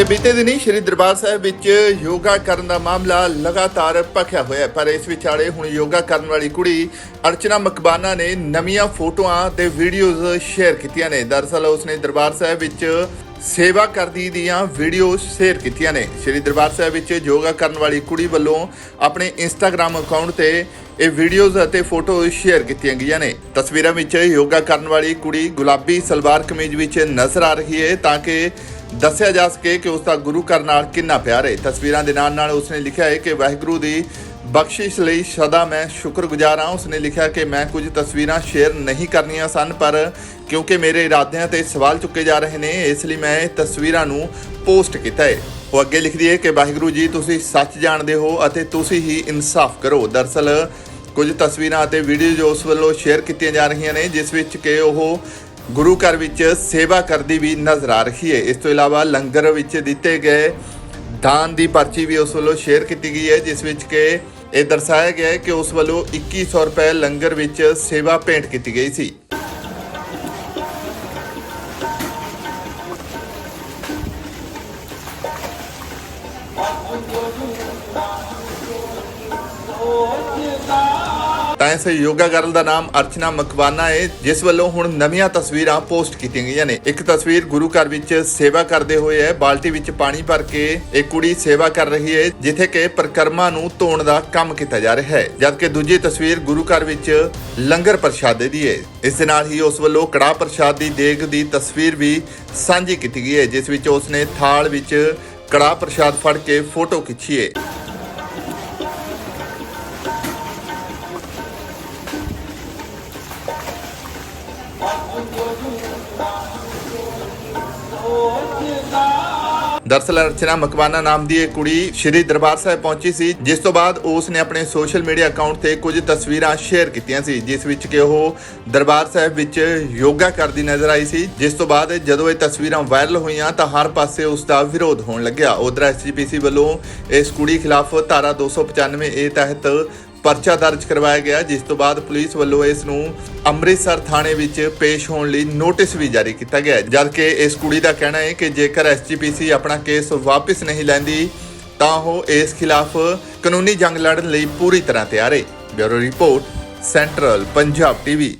ਤੇ ਬੀਤੇ ਦਿਨੀ ਸ਼੍ਰੀ ਦਰਬਾਰ ਸਾਹਿਬ ਵਿੱਚ ਯੋਗਾ ਕਰਨ ਦਾ ਮਾਮਲਾ ਲਗਾਤਾਰ ਭਖਿਆ ਹੋਇਆ ਪਰ ਇਸ ਵਿਚਾਲੇ ਹੁਣ ਯੋਗਾ ਕਰਨ ਵਾਲੀ ਕੁੜੀ ਅਰਚਨਾ ਮਕਬਾਨਾ ਨੇ ਨਵੀਆਂ ਫੋਟੋਆਂ ਤੇ ਵੀਡੀਓਜ਼ ਸ਼ੇਅਰ ਕੀਤੀਆਂ ਨੇ। ਦਰਅਸਲ ਉਸਨੇ ਦਰਬਾਰ ਸਾਹਿਬ ਵਿੱਚ ਸੇਵਾ ਕਰਦੀ ਦੀਆਂ ਵੀਡੀਓ ਸ਼ੇਅਰ ਕੀਤੀਆਂ ਨੇ। ਸ਼੍ਰੀ ਦਰਬਾਰ ਸਾਹਿਬ ਵਿੱਚ ਯੋਗਾ ਕਰਨ ਵਾਲੀ ਕੁੜੀ ਵੱਲੋਂ ਆਪਣੇ ਇੰਸਟਾਗ੍ਰam ਅਕਾਊਂਟ ਤੇ ਇਹ ਵੀਡੀਓਜ਼ ਅਤੇ ਫੋਟੋ ਸ਼ੇਅਰ ਕੀਤੀਆਂ ਗਈਆਂ ਨੇ। ਤਸਵੀਰਾਂ ਵਿੱਚ ਯੋਗਾ ਕਰਨ ਵਾਲੀ ਕੁੜੀ ਗੁਲਾਬੀ ਸਲਵਾਰ ਕਮੀਜ਼ ਵਿੱਚ ਨਜ਼ਰ ਆ ਰਹੀ ਹੈ ਤਾਂ ਕਿ ਦੱਸਿਆ ਜਾ ਸਕੇ ਕਿ ਉਸ ਦਾ ਗੁਰੂ ਘਰ ਨਾਲ ਕਿੰਨਾ ਪਿਆਰ ਹੈ। ਤਸਵੀਰਾਂ ਦੇ ਨਾਲ ਨਾਲ ਉਸਨੇ ਲਿਖਿਆ ਹੈ ਕਿ ਵਾਹਿਗੁਰੂ ਦੀ ਬਖਸ਼ਿਸ਼ ਲਈ ਸਦਾ ਮੈਂ ਸ਼ੁਕਰਗੁਜ਼ਾਰ ਹਾਂ। ਉਸਨੇ ਲਿਖਿਆ ਕਿ ਮੈਂ ਕੁਝ ਤਸਵੀਰਾਂ ਸ਼ੇਅਰ ਨਹੀਂ ਕਰਨੀਆਂ ਸਨ, ਪਰ ਕਿਉਂਕਿ ਮੇਰੇ ਇਰਾਦਿਆਂ ਤੇ ਸਵਾਲ ਚੁੱਕੇ ਜਾ ਰਹੇ ਨੇ, ਇਸ ਲਈ ਮੈਂ ਇਹ ਤਸਵੀਰਾਂ ਨੂੰ ਪੋਸਟ ਕੀਤਾ ਹੈ। ਉਹ ਅੱਗੇ ਲਿਖਦੀ ਹੈ ਕਿ, ਵਾਹਿਗੁਰੂ ਜੀ, ਤੁਸੀਂ ਸੱਚ ਜਾਣਦੇ ਹੋ ਅਤੇ ਤੁਸੀਂ ਹੀ ਇਨਸਾਫ ਕਰੋ। ਦਰਅਸਲ ਕੁਝ ਤਸਵੀਰਾਂ ਅਤੇ ਵੀਡੀਓਜ਼ ਉਸ ਵੱਲੋਂ ਸ਼ੇਅਰ ਕੀਤੀਆਂ ਜਾ ਰਹੀਆਂ ਨੇ, ਜਿਸ ਵਿੱਚ ਕਿ ਉਹ ਗੁਰੂ ਘਰ ਵਿੱਚ ਸੇਵਾ ਕਰਦੀ ਵੀ ਨਜ਼ਰ ਆ ਰਹੀ ਹੈ। ਇਸ ਤੋਂ ਇਲਾਵਾ ਲੰਗਰ ਵਿੱਚ ਦਿੱਤੇ ਗਏ ਦਾਨ ਦੀ ਪਰਚੀ ਵੀ ਉਸ ਵੱਲੋਂ ਸ਼ੇਅਰ ਕੀਤੀ ਗਈ ਹੈ, ਜਿਸ ਵਿੱਚ ਕਿ ਇਹ ਦਰਸਾਇਆ ਗਿਆ ਹੈ ਕਿ ਉਸ ਵੱਲੋਂ 2100 ਰੁਪਏ ਲੰਗਰ ਵਿੱਚ ਸੇਵਾ ਭੇਂਟ ਕੀਤੀ ਗਈ ਸੀ। ਤਾਂ ਇਸ ਯੋਗਾ ਗਰਲ ਦਾ ਨਾਮ ਅਰਚਨਾ ਮਕਵਾਨਾ ਹੈ ਜਿਸ ਵੱਲੋਂ ਹੁਣ ਨਵੀਆਂ ਤਸਵੀਰਾਂ ਪੋਸਟ ਕੀਤੀਆਂ ਗਈਆਂ ਨੇ। ਇੱਕ ਤਸਵੀਰ ਗੁਰੂ ਘਰ ਵਿੱਚ ਸੇਵਾ ਕਰਦੇ ਹੋਏ ਹੈ, ਬਾਲਟੀ ਵਿੱਚ ਪਾਣੀ ਭਰ ਕੇ ਇੱਕ ਕੁੜੀ ਸੇਵਾ ਕਰ ਰਹੀ ਹੈ, ਜਿੱਥੇ ਕਿ ਪ੍ਰਕਰਮਾ ਨੂੰ ਧੋਣ ਦਾ ਕੰਮ ਕੀਤਾ ਜਾ ਰਿਹਾ ਹੈ। ਜਦਕਿ ਦੂਜੀ ਤਸਵੀਰ ਗੁਰੂ ਘਰ ਵਿੱਚ ਲੰਗਰ ਪ੍ਰਸ਼ਾਦੇ ਦੀ ਹੈ ਇਸ ਦੇ ਨਾਲ ਹੀ ਉਸ ਵੱਲੋਂ ਕੜਾਹ ਪ੍ਰਸ਼ਾਦ ਦੀ ਦੇਗ ਦੀ ਤਸਵੀਰ ਵੀ ਸਾਂਝੀ ਕੀਤੀ ਗਈ ਹੈ, ਜਿਸ ਵਿੱਚ ਉਸਨੇ ਥਾਲ ਵਿੱਚ ਕੜਾਹ ਪ੍ਰਸ਼ਾਦ ਫੜ ਕੇ ਫੋਟੋ ਖਿੱਚੀ ਹੈ ਦਰਅਸਲ ਅਰਚਨਾ ਮਕਵਾਨਾ ਨਾਮ ਦੀ ਇਹ ਕੁੜੀ ਸ਼੍ਰੀ ਦਰਬਾਰ ਸਾਹਿਬ ਪਹੁੰਚੀ ਸੀ, ਜਿਸ ਤੋਂ ਬਾਅਦ ਉਸ ਨੇ ਆਪਣੇ ਸੋਸ਼ਲ ਮੀਡੀਆ ਅਕਾਊਂਟ ਤੇ ਕੁਝ ਤਸਵੀਰਾਂ ਸ਼ੇਅਰ ਕੀਤੀਆਂ ਸੀ, ਜਿਸ ਵਿੱਚ ਕਿ ਉਹ ਦਰਬਾਰ ਸਾਹਿਬ ਵਿੱਚ ਯੋਗਾ ਕਰਦੀ ਨਜ਼ਰ ਆਈ ਸੀ, ਜਿਸ ਤੋਂ ਬਾਅਦ ਜਦੋਂ ਇਹ ਤਸਵੀਰਾਂ ਵਾਇਰਲ ਹੋਈਆਂ ਤਾਂ ਹਰ ਪਾਸੇ ਉਸ ਦਾ ਵਿਰੋਧ ਹੋਣ ਲੱਗਿਆ। ਉਧਰ ਐਸਜੀਪੀਸੀ ਵੱਲੋਂ ਇਸ ਕੁੜੀ ਖਿਲਾਫ ਧਾਰਾ 295 ਏ ਤਹਿਤ ਪਰਚਾ ਦਰਜ ਕਰਵਾਇਆ ਗਿਆ, ਜਿਸ ਤੋਂ ਬਾਅਦ ਪੁਲਿਸ ਵੱਲੋਂ ਇਸ ਨੂੰ ਅੰਮ੍ਰਿਤਸਰ ਥਾਣੇ ਵਿੱਚ ਪੇਸ਼ ਹੋਣ ਲਈ ਨੋਟਿਸ ਵੀ ਜਾਰੀ ਕੀਤਾ ਗਿਆ ਜਦਕਿ ਇਸ ਕੁੜੀ ਦਾ ਕਹਿਣਾ ਹੈ ਕਿ ਜੇਕਰ ਐਸਜੀਪੀਸੀ ਆਪਣਾ ਕੇਸ ਵਾਪਸ ਨਹੀਂ ਲੈਂਦੀ, ਤਾਂ ਉਹ ਇਸ ਖਿਲਾਫ ਕਾਨੂੰਨੀ ਜੰਗ ਲੜਨ ਲਈ ਪੂਰੀ ਤਰ੍ਹਾਂ ਤਿਆਰ ਹੈ। Bureau report, Central Punjab TV.